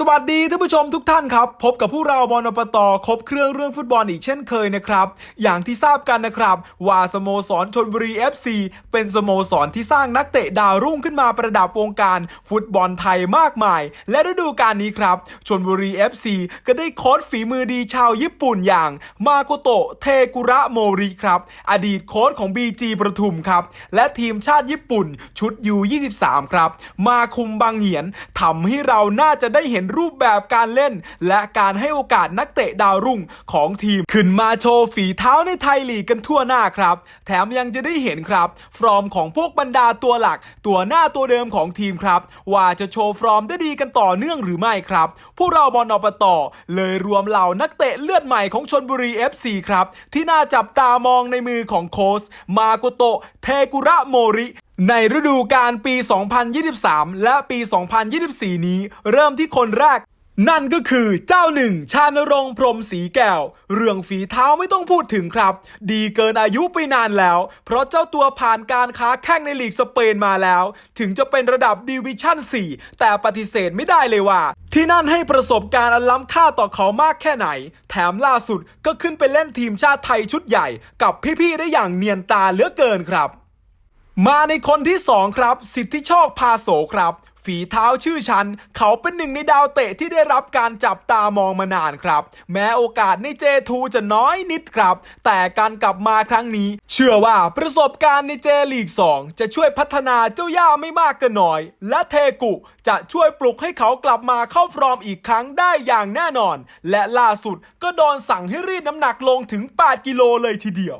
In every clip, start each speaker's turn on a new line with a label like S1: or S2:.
S1: สวัสดีท่านผู้ชมทุกท่านครับ พบกับผู้เราบอลปตอครบเครื่องเรื่องฟุตบอลอีกเช่นเคยนะครับ อย่างที่ทราบกันนะครับ ว่าสโมสรชนบุรี FC เป็นสโมสรที่สร้างนักเตะดาวรุ่งขึ้นมาประดับวงการฟุตบอลไทยมากมาย และฤดูกาลนี้ครับชนบุรี FC ก็ได้โค้ชฝีมือดีชาวญี่ปุ่นอย่าง มาโกโตะเทกุระโมริครับ อดีตโค้ชของ BG ประทุมครับ และทีมชาติญี่ปุ่นชุด U23 ครับมาคุมบางเหียนทำให้เราน่าจะได้เห็นรูปแบบการเล่น และการให้โอกาสนักเตะดาวรุ่งของทีมขึ้นมาโชว์ฝีเท้าในไทยลีกกันทั่วหน้าครับ แถมยังจะได้เห็นครับ ฟอร์มของพวกบรรดาตัวหลัก ตัวหน้าตัวเดิมของทีมครับ ว่าจะโชว์ฟอร์มได้ดีกันต่อเนื่องหรือไม่ครับพวกเราบอลอปตเลยรวมเหล่านักเตะเลือดใหม่ของชนบุรี FC ครับ ที่น่าจับตามองในมือของโค้ชมาโกโตะเทกุระโมริ ในฤดูกาลปี 2023 และปี 2024 นี้เริ่มที่คนแรก นั่นก็คือเจ้าหนึ่ง ชานรงค์พรมศรีแก้ว เรื่องฝีเท้าไม่ต้องพูดถึงครับ ดีเกินอายุไปนานแล้ว เพราะเจ้าตัวผ่านการค้าแข่งในลีกสเปนมาแล้ว ถึงจะเป็นระดับดิวิชั่น 4 แต่ปฏิเสธไม่ได้เลยว่าที่นั่นให้ประสบการณ์อันล้ำค่าต่อเขามากแค่ไหน แถมล่าสุดก็ขึ้นไปเล่นทีมชาติไทยชุดใหญ่ กับพี่ๆได้อย่างเนียนตาเหลือเกินครับ มาในคนที่ 2 ครับ สิทธิโชคพาโสครับ ฝีเท้าชื่อชั้น เขาเป็นหนึ่งในดาวเตะที่ได้รับการจับตามองมานานครับ แม้โอกาสในเจทูจะน้อยนิดครับ แต่การกลับมาครั้งนี้ เชื่อว่าประสบการณ์ในเจลีก 2 จะช่วยพัฒนาเจ้าย่าไม่มากก็น้อย และเทกุจะช่วยปลุกให้เขากลับมาเข้าฟอร์มอีกครั้งได้อย่างแน่นอน และล่าสุดก็โดนสั่งให้รีดน้ำหนักลงถึง 8 กิโลเลยทีเดียว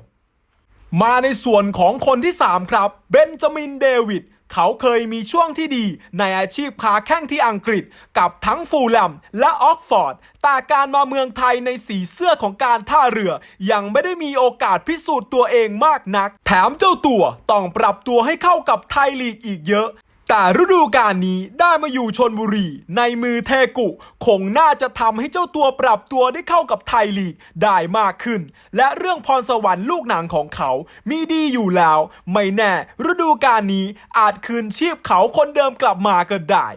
S1: มาในส่วนของคนที่ 3 ครับ เบนจามินเดวิดเขาเคยมีช่วงที่ดีในอาชีพคาแข้งที่อังกฤษกับทั้งฟูลแลมและออกฟอร์ด แต่การมาเมืองไทยในสีเสื้อของการท่าเรือ ยังไม่ได้มีโอกาสพิสูจน์ตัวเองมากนัก แถมเจ้าตัวต้องปรับตัวให้เข้ากับไทยลีกอีกเยอะ แต่ฤดูกาลนี้ได้มาอยู่ชนบุรี ในมือเทกุ คงน่าจะทำให้เจ้าตัวปรับตัวได้เข้ากับไทยลีกได้มากขึ้น และเรื่องพรสวรรค์ลูกหนังของเขา มีดีอยู่แล้ว ไม่แน่ฤดูกาลนี้อาจคืนชีพเขาคนเดิมกลับมาก็ได้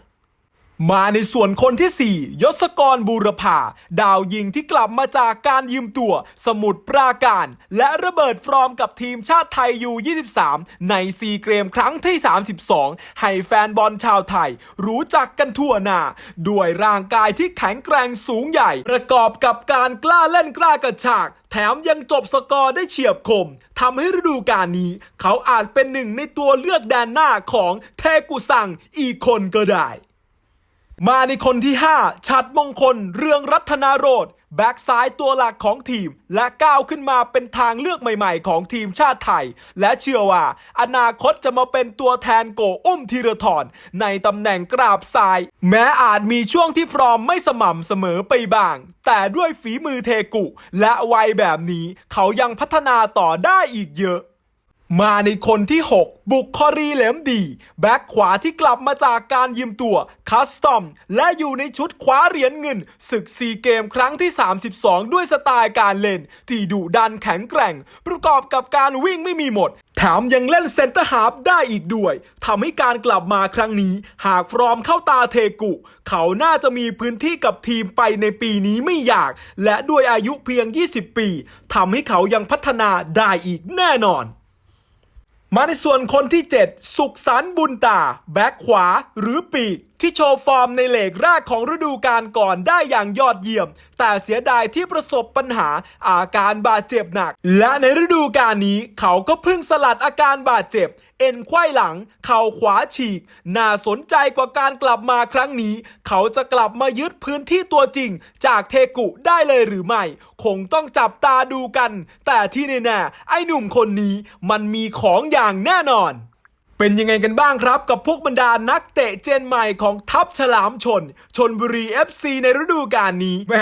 S1: มาในส่วนคนที่ 4 ยศกรบูรพาดาวยิงที่กลับมาจากการยืมตัว สมุดปราการ และระเบิดฟอร์มกับทีมชาติไทยยู23ในซีเกมครั้งที่ 32 ให้แฟนบอลชาวไทย รู้จักกันทั่วหน้า ด้วยร่างกายที่แข็งแกร่งสูงใหญ่ ประกอบกับการกล้าเล่นกล้ากระชาก แถมยังจบสกอร์ได้เฉียบคมทำให้ฤดูกาลนี้ เขาอาจเป็นหนึ่งในตัวเลือกแดนหน้าของเทกุซังอีกคนก็ได้ มาในคนที่ 5 ชัดมงคล เรืองรัตนาโรธแบ็กซ้ายตัวหลักของทีม และก้าวขึ้นมาเป็นทางเลือกใหม่ๆ ของทีมชาติไทย และเชื่อว่า อนาคตจะมาเป็นตัวแทนโกอุ้มธีรทรในตำแหน่งกราบซ้าย แม้อาจมีช่วงที่ฟอร์มไม่สม่ำเสมอไปบ้าง แต่ด้วยฝีมือเทกุ และวัยแบบนี้ เขายังพัฒนาต่อได้อีกเยอะ มาในคนที่ 6 บุกคอรีเหลมดี แบ็คขวาที่กลับมาจากการยืมตัวคัสตอม และอยู่ในชุดคว้าเหรียญเงิน ศึกซีเกมครั้งที่ 32 ด้วยสไตล์การเล่น ที่ดุดันแข็งแกร่ง ประกอบกับการวิ่งไม่มีหมด แถมยังเล่นเซนเตอร์ฮาร์ฟได้อีกด้วยทำให้การกลับมาครั้งนี้ หากฟร์มเข้าตาเทกุ เขาน่าจะมีพื้นที่กับทีมไปในปีนี้ไม่ยาก และด้วยอายุเพียง 20 ปีทำให้เขายังพัฒนาได้อีกแน่นอน มาในส่วนคนที่ 7 สุขสันต์บุญตา แบ็คขวาหรือปีก ที่โชว์ฟอร์มในเหลกแรกของฤดูกาลก่อนได้อย่างยอดเยี่ยม แต่เสียดายที่ประสบปัญหาอาการบาดเจ็บหนัก และในฤดูกาลนี้เขาก็เพิ่งสลัดอาการบาดเจ็บ เอ็นไขว้หลัง เข่าขวาฉีก น่าสนใจกว่าการกลับมาครั้งนี้ เขาจะกลับมายึดพื้นที่ตัวจริง จากเทกุได้เลยหรือไม่ คงต้องจับตาดูกัน แต่ที่แน่ๆไอ้หนุ่มคนนี้มันมีของอย่างแน่นอน เป็นยังไงกันบ้างครับกับพวกบรรดานักเตะเจนใหม่ของทัพฉลามชน ชนบุรี FC ในฤดูกาลนี้แหม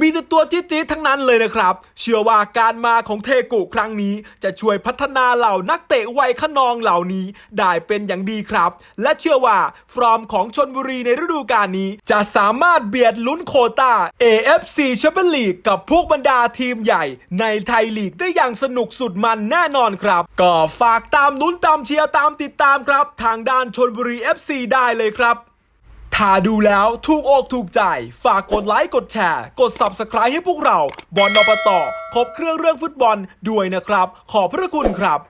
S1: มีแต่ตัวจี๊ดๆทั้งนั้นเลยนะครับ เชื่อว่าการมาของเทกุครั้งนี้ จะช่วยพัฒนาเหล่านักเตะวัยขนองเหล่านี้ได้เป็นอย่างดีครับ และเชื่อว่าฟอร์มของชนบุรีในฤดูกาลนี้ จะสามารถเบียดลุ้นโควตา AFC แชมเปี้ยนลีกกับพวกบรรดาทีมใหญ่ ในไทยลีกได้อย่างสนุกสุดมันแน่นอนครับ ก็ฝากตามลุ้นตามเชียร์ตามติดตามครับ ทางด้านชนบุรี FC ได้เลยครับถ้าดูแล้วถูกอกถูกใจ ฝากกดไลค์กดแชร์ กด Subscribe ให้พวกเรา บอลนปตครบเครื่องเรื่องฟุตบอลด้วยนะครับ ขอบพระคุณครับ